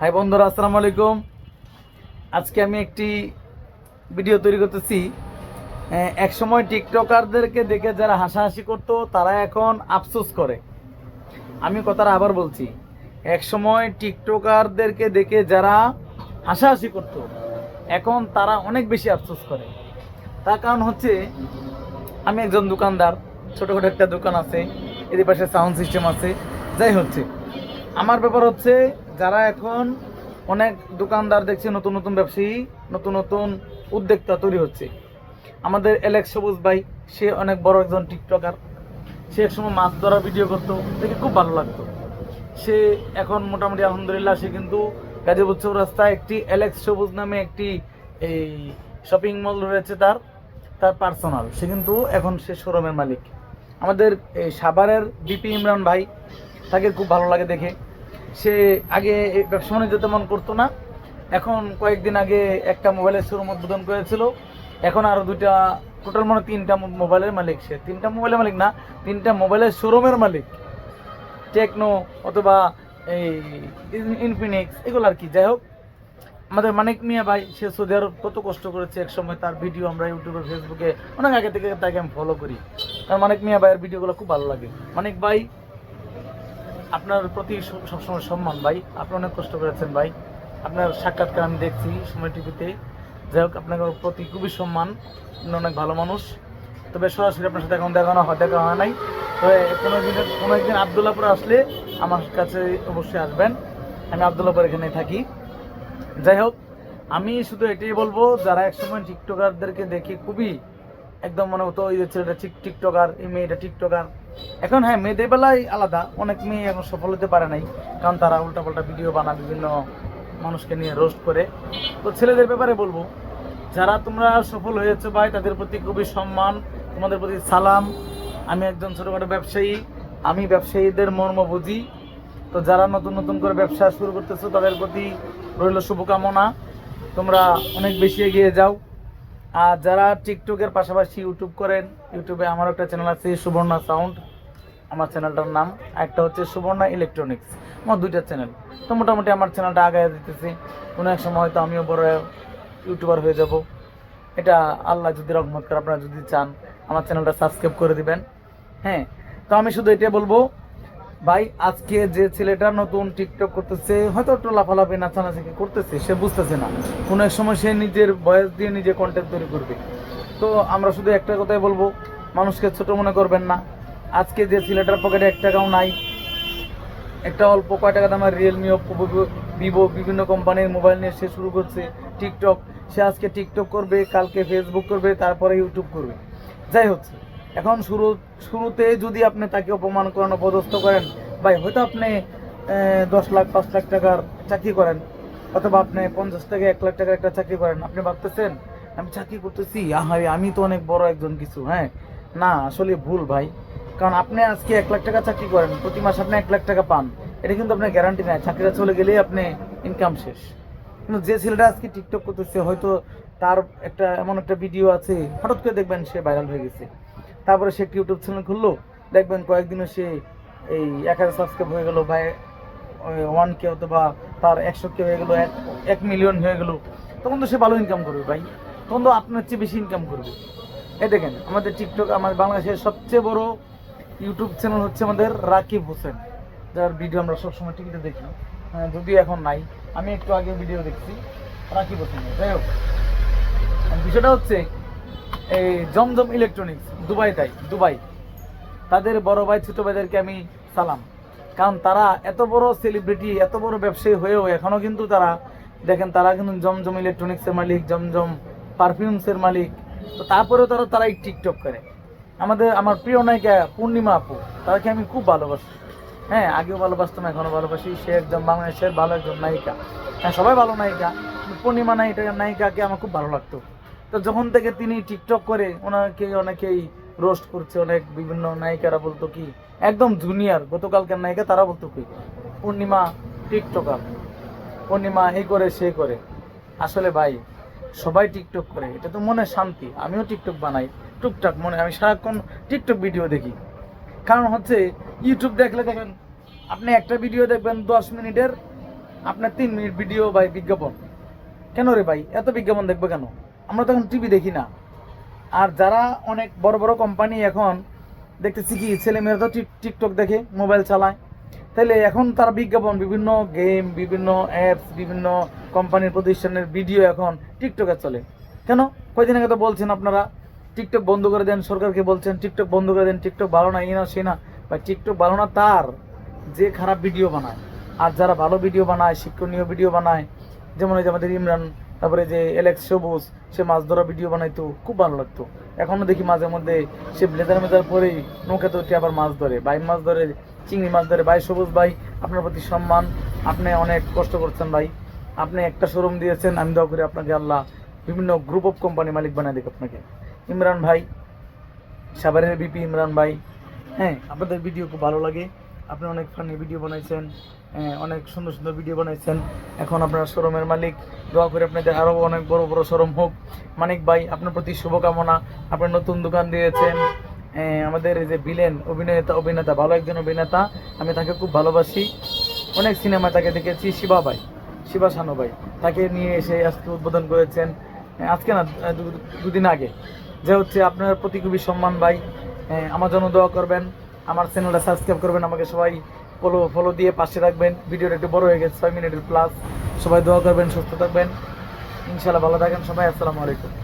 High বন্ধুরা আসসালামু আলাইকুম। আজকে আমি একটি ভিডিও তৈরি করতেছি। আহ, এক সময় টিকটকারদেরকে দেখে যারা হাসাহাসি করতো তারা এখন আফসোস করে। আমি কথাটা আবার বলছি এক সময় টিকটকারদেরকে দেখে যারা হাসাহাসি করতো এখন তারা অনেক বেশি আফসোস করে। তার কারণ হচ্ছে আমি একজন দোকানদার ছোটোখাটো একটা দোকান আছে এদের পাশে সাউন্ড সিস্টেম আছে যাই হচ্ছে। আমার ব্যাপার হচ্ছে যারা এখন অনেক দোকানদার দেখছি, নতুন নতুন ব্যবসায়ী, নতুন নতুন উদ্যোক্তা তৈরি হচ্ছে। আমাদের এলেক্স সবুজ ভাই, সে অনেক বড় একজন টিকটকার সে একসময় মাছ ধরার ভিডিও করতো, দেখে খুব ভালো লাগতো। সে এখন মোটামুটি আলহামদুলিল্লাহ সে কিন্তু গাজীপুর চৌরাস্তায় একটি এলেক্স সবুজ নামে একটি এই শপিং মল রয়েছে তার তার পার্সোনাল সে কিন্তু এখন সে শোরুমের মালিক। আমাদের এই সাভারের বিপি ইমরান ভাই, তাকে খুব ভালো লাগে দেখে। সে আগে ব্যবসা তেমন করতো না। এখন কয়েকদিন আগে একটা মোবাইলের শোরুম উদ্বোধন করেছিল। এখন আরও দুইটা টোটাল মানে তিনটা মোবাইলের মালিক সে। তিনটা মোবাইলের মালিক না, তিনটা মোবাইলের শোরুমের মালিক। টেকনো অথবা এই ইনফিনিক্স এগুলো আর কি। যাই হোক, আমাদের মানিক মিয়া ভাই, সে সৌদি আরব কত কষ্ট করেছে এক সময় তার ভিডিও আমরা ইউটিউবে ফেসবুকে অনেক আগে থেকে তাকে আমি ফলো করি। কারণ মানিক মিয়া ভাইয়ের ভিডিওগুলো খুব ভালো লাগে। মানিক ভাই আপনার প্রতি সবসময় সম্মান ভাই। আপনি অনেক কষ্ট করেছেন ভাই। আপনার সাক্ষাৎকার আমি দেখছি সময় টিভিতে। যাই হোক আপনার প্রতি খুবই সম্মান। আপনি অনেক ভালো মানুষ। তবে সরাসরি আপনার সাথে এখন দেখানো হয়, দেখা হয় নাই। তবে কোনো দিন কোনো একদিন আবদুল্লাপুর আসলে আমার কাছে অবশ্যই আসবেন। আমি আবদুল্লাপুর এখানে থাকি। যাই হোক, আমি শুধু এটাই বলব, যারা একসময় টিকটকারদেরকে দেখে খুবই একদম মনে হতো, ওই যে ছেলেটা টিকটকার, এই মেয়েটা টিকটকার। এখন হ্যাঁ মেয়েদের বেলায় আলাদা। অনেক মেয়ে এখন সফল হতে পারে নাই, কারণ তারা উল্টাপাল্টা ভিডিও বানায়, বিভিন্ন মানুষকে নিয়ে রোস্ট করে। তো ছেলেদের ব্যাপারে বলব, যারা তোমরা সফল হয়েছে ভাই, তাদের প্রতি খুবই সম্মান, তোমাদের প্রতি সালাম। আমি একজন ছোটোখাটো ব্যবসায়ী, আমি ব্যবসায়ীদের মর্ম বুঝি। তো যারা নতুন নতুন করে ব্যবসা শুরু করতেছো, তাদের প্রতি রইল শুভকামনা। তোমরা অনেক বেশি এগিয়ে যাও। আর যারা টিকটকের পাশাপাশি ইউটিউব করেন ইউটিউবে আমার একটা চ্যানেল আছে সুবর্ণা সাউন্ড আমার চ্যানেলটার নাম। একটা হচ্ছে সুবর্ণা ইলেকট্রনিক্স আমার দুইটা চ্যানেল তো মোটামুটি আমার চ্যানেলটা আগায় দিতেছি। কোনো এক সময় হয়তো আমিও বড় ইউটিউবার হয়ে যাব। এটা আল্লাহ যদি রহমত করে আপনারা যদি চান, আমার চ্যানেলটা সাবস্ক্রাইব করে দিবেন। হ্যাঁ তো আমি শুধু এটাই বলব ভাই, আজকে যে ছেলেটা নতুন টিকটক করতেছে, হয়তো একটু লাফালাফি নাচানাচি করতেছে, সে বুঝতেছে না। কোনো এক সময় সে নিজের বয়স দিয়ে নিজে কন্টেন্ট তৈরি করবে। তো আমরা শুধু একটা কথাই বলব, মানুষকে ছোট মনে করবেন না। আজকে যে ছেলেটার পকেটে এক টাকাও নাই, একটা অল্প কয় টাকা দামের রিয়েলমি ভিভো বিভিন্ন কোম্পানির মোবাইল নিয়ে সে শুরু করছে টিকটক সে আজকে টিকটক করবে, কালকে ফেসবুক করবে, তারপরে ইউটিউব করবে। যাই হচ্ছে এখন শুরু, শুরুতে যদি আপনি তাকে অপমান করেন, অপদস্থ করেন, ভাই, হয়তো আপনি দশ লাখ, পাঁচ লাখ টাকার চাকরি করেন, অথবা আপনি পঞ্চাশ থেকে এক লাখ টাকার একটা চাকরি করেন। আপনি ভাবতেছেন, আমি চাকরি করতেছি? আহারে, আমি তো অনেক বড় একজন কিছু হ্যাঁ? না, আসলে ভুল, ভাই। কারণ আপনি আজকে এক লাখ টাকা চাকরি করেন, প্রতি মাসে আপনি এক লাখ টাকা পান। এটা কিন্তু আপনার গ্যারান্টি নেই, চাকরিটা চলে গেলেই আপনি ইনকাম শেষ। কিন্তু যে ছেলেটা আজকে টিকটক করতেছে, হয়তো তার একটা, এমন একটা ভিডিও আছে, হঠাৎ করে দেখবেন সে ভাইরাল হয়ে গেছে। তারপরে সে একটা ইউটিউব চ্যানেল খুললো দেখবেন কয়েকদিনে সে এই এক হাজার সাবস্ক্রাইব হয়ে গেলো বা ওয়ান কে অথবা তার একশো কে হয়ে গেলো এক মিলিয়ন হয়ে গেলো। তখন তো সে ভালো ইনকাম করবে ভাই। তখন তো আপনার চেয়ে বেশি ইনকাম করবে। এই দেখেন আমাদের টিকটক আমাদের বাংলাদেশের সবচেয়ে বড় ইউটিউব চ্যানেল হচ্ছে আমাদের রাকিব হোসেন যার ভিডিও আমরা সবসময় টিভিতে দেখি। হ্যাঁ, যদিও এখন নাই আমি একটু আগে ভিডিও দেখছি রাকিব হোসেন যাই হোক বিষয়টা হচ্ছে এই জমজম ইলেকট্রনিক্স দুবাই তাই দুবাই। তাদের বড় ভাই, ছোট ভাইদেরকে আমি সালাম। কারণ তারা এত বড় সেলিব্রিটি এত বড় ব্যবসায়ী হয়েও এখনও কিন্তু তারা, দেখেন তারা কিন্তু জমজম ইলেকট্রনিক্সের মালিক, জমজম পারফিউমসের মালিক। তো তারপরেও তারা তারাই টিকটক করে। আমাদের, আমার প্রিয় নায়িকা পূর্ণিমা আপু, তাকে আমি খুব ভালোবাসি। হ্যাঁ আগেও ভালোবাসতাম, এখনও ভালোবাসি। সে একজন বাংলাদেশের ভালো একজন নায়িকা। হ্যাঁ সবাই ভালো নায়িকা। পূর্ণিমা নায়িকা, নায়িকাকে আমার খুব ভালো লাগতো। তো যখন থেকে তিনি টিকটক করে ওনাকে অনেকেই রোস্ট করছে, অনেক বিভিন্ন নায়িকারা বলতো কি, একদম জুনিয়র গতকালকার নায়িকা তারা বলতো কি, পূর্ণিমা টিকটকার, পূর্ণিমা এই করে, সে করে। আসলে ভাই, সবাই টিকটক করে, এটা তো মনে শান্তি, আমিও টিকটক বানাই, টুকটাক মনে, আমি সারাক্ষণ টিকটক ভিডিও দেখি। কারণ হচ্ছে ইউটিউব দেখলে দেখেন, আপনি একটা ভিডিও দেখবেন দশ মিনিটের, আপনার তিন মিনিট ভিডিও বা বিজ্ঞাপন। কেন রে ভাই, এত বিজ্ঞাপন দেখবে কেন? আমরা তো এখন টিভি দেখি না। আর যারা অনেক বড় বড় কোম্পানি এখন দেখতেছি কি, ছেলেমেয়েরা তো টিক- টিকটক দেখে মোবাইল চালায়। তাহলে এখন তারা বিজ্ঞাপন, বিভিন্ন গেম বিভিন্ন অ্যাপস বিভিন্ন কোম্পানির প্রতিষ্ঠানের ভিডিও এখন টিকটকে চলে। কেন? কয়দিন আগে তো বলছেন আপনারা টিকটক বন্ধ করে দেন, সরকারকে বলছেন টিকটক বন্ধ করে দেন টিকটক ভালো না, এই না, সে না। বা টিকটক ভালো না তার, যে খারাপ ভিডিও বানায়। আর যারা ভালো ভিডিও বানায়, শিক্ষণীয় ভিডিও বানায়, যেমন এই যে আমাদের ইমরান তারপরে যে এলেক্স সবুজ, সে মাছ ধরা ভিডিও বানাইতো, খুব ভালো লাগতো। এখনও দেখি মাঝে মধ্যে সে ব্লেজার মেজার পরেই নৌকাতে উঠে আবার মাছ ধরে। বাইম মাছ ধরে, চিংড়ি মাছ ধরে। ভাই সবুজ ভাই, আপনার প্রতি সম্মান। আপনি অনেক কষ্ট করছেন ভাই। আপনি একটা শোরুম দিয়েছেন, আমি দোয়া করি আপনাকে আল্লাহ বিভিন্ন গ্রুপ অফ কোম্পানি মালিক বানায় দিক আপনাকে। ইমরান ভাই সাভারের বিপি ইমরান ভাই। হ্যাঁ আপনাদের ভিডিও খুব ভালো লাগে। আপনি অনেক ফানি ভিডিও বানাইছেন হ্যাঁ, অনেক সুন্দর সুন্দর ভিডিও বানাইছেন। এখন আপনার শোরুমের মালিক দোয়া করে আপনাদের আরও অনেক বড় বড় শোরুম হোক। মানিক ভাই আপনার প্রতি শুভকামনা। আপনি নতুন দোকান দিয়েছেন হ্যাঁ, আমাদের এই যে বিলেন অভিনেতা অভিনেতা ভালো একজন অভিনেতা আমি তাকে খুব ভালোবাসি। অনেক সিনেমা তাকে দেখেছি শিবা ভাই শিবা শানু ভাই তাকে নিয়ে এসে আজকে উদ্বোধন করেছেন। হ্যাঁ, আজকে না দুদিন আগে। যে হচ্ছে আপনার প্রতি খুবই সম্মান ভাই আমার জন্য দোয়া করবেন। আমার চ্যানেলটা সাবস্ক্রাইব করবেন, আমাকে সবাই ফলো ফলো দিয়ে পাশে রাখবেন। ভিডিওটা একটু বড় হয়ে গেছে, ছয় মিনিটের প্লাস সবাই দোয়া করবেন, সুস্থ থাকবেন। ইনশাল্লাহ ভালো থাকেন সবাই, আসসালামু আলাইকুম।